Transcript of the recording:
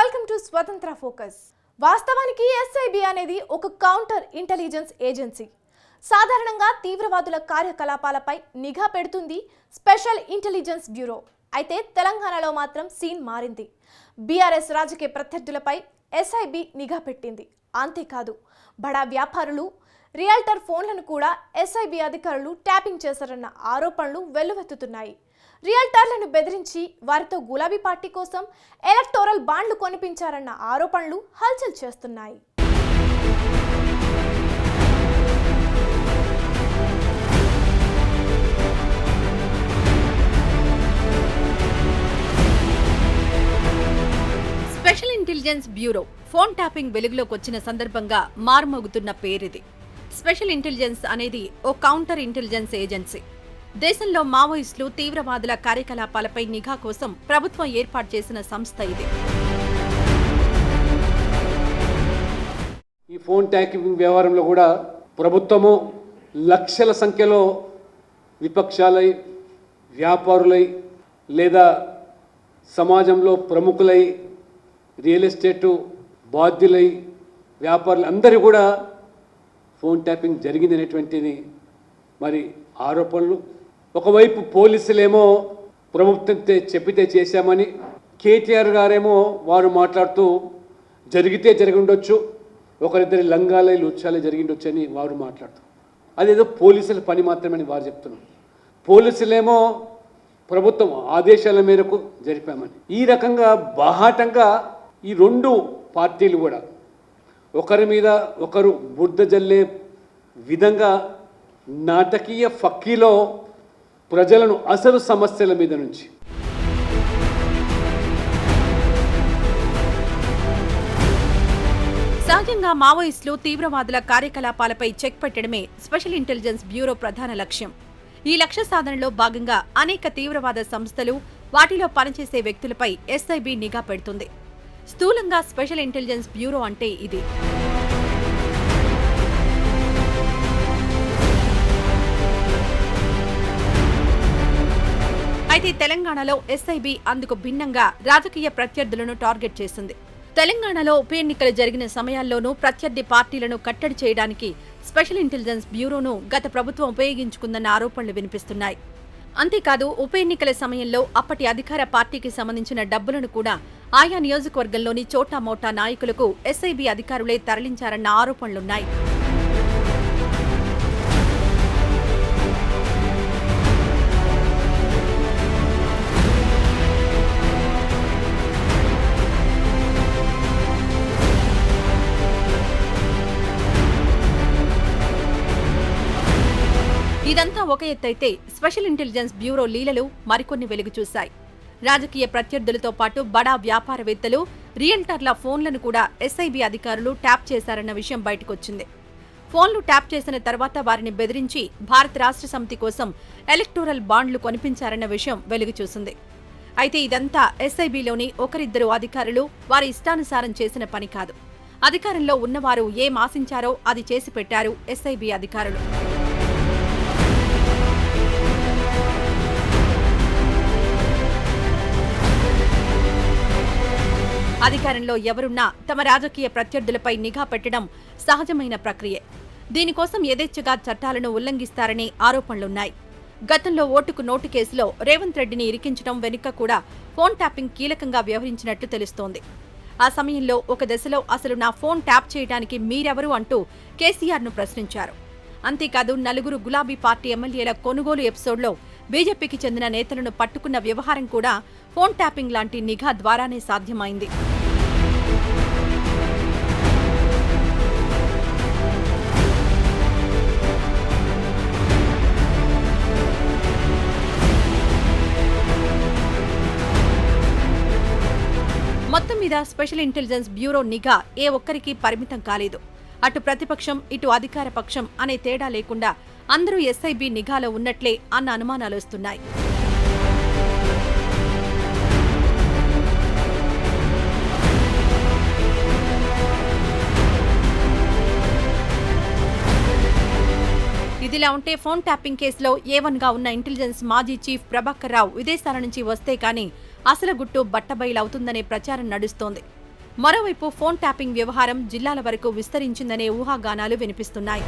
Welcome to Swatantra focus. వాస్తవానికి SIB అనేది ఒక కౌంటర్ ఇంటెలిజెన్స్ ఏజెన్సీ. సాధారణంగా తీవ్రవాదుల కార్యకలాపాలపై నిఘా పెడుతుంది స్పెషల్ ఇంటెలిజెన్స్ బ్యూరో. అయితే తెలంగాణలో మాత్రం సీన్ మారింది. బీఆర్ఎస్ రాజకీయ ప్రత్యర్థులపై ఎస్ఐబి నిఘా పెట్టింది. అంతేకాదు బడా వ్యాపారులు రియల్టర్ ఫోన్లను కూడా ఎస్ఐబి అధికారులు ట్యాపింగ్ చేశారన్న ఆరోపణలు వెల్లువెత్తుతున్నాయి. రియల్టర్లను బెదిరించి వారితో గులాబీ పార్టీ కోసం ఎలక్టోరల్ బాండ్లు కొనిపించారన్న ఆరోపణలు హల్చల్ చేస్తున్నాయి. Special intelligence bureau phone tapping వెలుగులోకి వచ్చిన సందర్భంగా మార్మోగుతున్న పేరిది. స్పెషల్ ఇంటెలిజెన్స్ అనేది ఓ కౌంటర్ ఇంటెలిజెన్స్ ఏజెన్సీ. దేశంలో మావోయిస్టులు తీవ్రవాదుల కార్యకలాపాలపై నిఘా కోసం ప్రభుత్వం ఏర్పాటు చేసిన సంస్థ ఇది. ఈ ఫోన్ ట్యాకింగ్ వ్యవహారంలో కూడా ప్రభుత్వము లక్షల సంఖ్యలో విపక్షాలై వ్యాపారులై లేదా సమాజంలో ప్రముఖులై రియల్ ఎస్టేటు బాధ్యులై వ్యాపారులు అందరూ కూడా ఫోన్ ట్యాపింగ్ జరిగింది అనేటువంటిది మరి ఆరోపణలు ఒకవైపు పోలీసులేమో ప్రభుత్వం చెప్పితే చేశామని కేటీఆర్ గారేమో వారు మాట్లాడుతూ జరిగితే జరిగి ఉండొచ్చు ఒకరిద్దరి లంగాలే లుచ్చాలే జరిగి ఉండొచ్చు అని వారు మాట్లాడుతూ. అదేదో పోలీసుల పని మాత్రమే వారు చెప్తున్నారు. పోలీసులేమో ప్రభుత్వం ఆదేశాల మేరకు జరిపామని. ఈ రకంగా బాహాటంగా ఈ రెండు పార్టీలు కూడా ఒకరి మీద ఒకరు బుర్ద జల్లే విధంగా నాటకీయ ఫక్కీలో ప్రజలను అసలు సమస్యల మీద నుంచి. సహజంగా మావోయిస్టులు తీవ్రవాదుల కార్యకలాపాలపై చెక్ పెట్టడమే స్పెషల్ ఇంటెలిజెన్స్ బ్యూరో ప్రధాన లక్ష్యం. ఈ లక్ష్య సాధనలో భాగంగా అనేక తీవ్రవాద సంస్థలు వాటిలో పనిచేసే వ్యక్తులపై ఎస్ఐబి నిఘా పెడుతుంది. స్థూలంగా స్పెషల్ ఇంటెలిజెన్స్ బ్యూరో అంటే ఇది. అయితే తెలంగాణలో ఎస్ఐబి అందుకు భిన్నంగా రాజకీయ ప్రత్యర్థులను టార్గెట్ చేసింది. తెలంగాణలో ఉప ఎన్నికలు జరిగిన సమయాల్లోనూ ప్రత్యర్థి పార్టీలను కట్టడి చేయడానికి స్పెషల్ ఇంటెలిజెన్స్ బ్యూరోను గత ప్రభుత్వం ఉపయోగించుకుందన్న ఆరోపణలు వినిపిస్తున్నాయి. అంతేకాదు ఉప ఎన్నికల సమయంలో అప్పటి అధికార పార్టీకి సంబంధించిన డబ్బులను కూడా ఆయా నియోజకవర్గంలోని చోటా మోటా నాయకులకు ఎస్ఐబి అధికారులే తరలించారన్న ఆరోపణలున్నాయి. ఇదంతా ఒక ఎత్తైతే స్పెషల్ ఇంటెలిజెన్స్ బ్యూరో లీలలు మరికొన్ని వెలుగు చూశాయి. రాజకీయ ప్రత్యర్థులతో పాటు బడా వ్యాపారవేత్తలు రియల్టర్ల ఫోన్లను కూడా ఎస్ఐబి అధికారులు ట్యాప్ చేశారన్న విషయం బయటకొచ్చింది. ఫోన్లు ట్యాప్ చేసిన తర్వాత వారిని బెదిరించి భారత రాష్ట్ర సమితి కోసం ఎలక్టోరల్ బాండ్లు కొనిపించారన్న విషయం వెలుగు చూసింది. అయితే ఇదంతా ఎస్ఐబిలోని ఒకరిద్దరు అధికారులు వారి ఇష్టానుసారం చేసిన పని కాదు. అధికారంలో ఉన్నవారు ఏం ఆశించారో అది చేసి పెట్టారు ఎస్ఐబి అధికారులు. అధికారంలో ఎవరున్నా తమ రాజకీయ ప్రత్యర్థులపై నిఘా పెట్టడం సహజమైన ప్రక్రియే. దీనికోసం యథేచ్ఛగా చట్టాలను ఉల్లంఘిస్తారనే ఆరోపణలున్నాయి. గతంలో ఓటుకు నోటు కేసులో రేవంత్ రెడ్డిని ఇరికించడం వెనుక కూడా ఫోన్ ట్యాపింగ్ కీలకంగా వ్యవహరించినట్లు తెలుస్తోంది. ఆ సమయంలో ఒక దశలో అసలు నా ఫోన్ ట్యాప్ చేయడానికి మీరెవరు అంటూ కేసీఆర్ను ప్రశ్నించారు. అంతేకాదు నలుగురు గులాబీ పార్టీ ఎమ్మెల్యేల కొనుగోలు ఎపిసోడ్లో బీజేపీకి చెందిన నేతలను పట్టుకున్న వ్యవహారం కూడా ఫోన్ ట్యాపింగ్ లాంటి నిఘా ద్వారానే సాధ్యమైంది. మొత్తం మీద స్పెషల్ ఇంటెలిజెన్స్ బ్యూరో నిఘా ఏ ఒక్కరికి పరిమితం కాలేదు. అటు ప్రతిపక్షం ఇటు అధికార పక్షం అనే తేడా లేకుండా అందరూ ఎస్ఐబి నిఘాలో ఉన్నట్లే అన్న అనుమానాలు వస్తున్నాయి. ఇదిలా ఉంటే ఫోన్ ట్యాపింగ్ కేసులో ఏవన్గా ఉన్న ఇంటెలిజెన్స్ మాజీ చీఫ్ ప్రభాకర్ రావు విదేశాల నుంచి వస్తే కానీ అసలు గుట్టు బట్టబయలవుతుందనే ప్రచారం నడుస్తోంది. మరోవైపు ఫోన్ ట్యాపింగ్ వ్యవహారం జిల్లాల వరకు విస్తరించిందనే ఊహాగానాలు వినిపిస్తున్నాయి.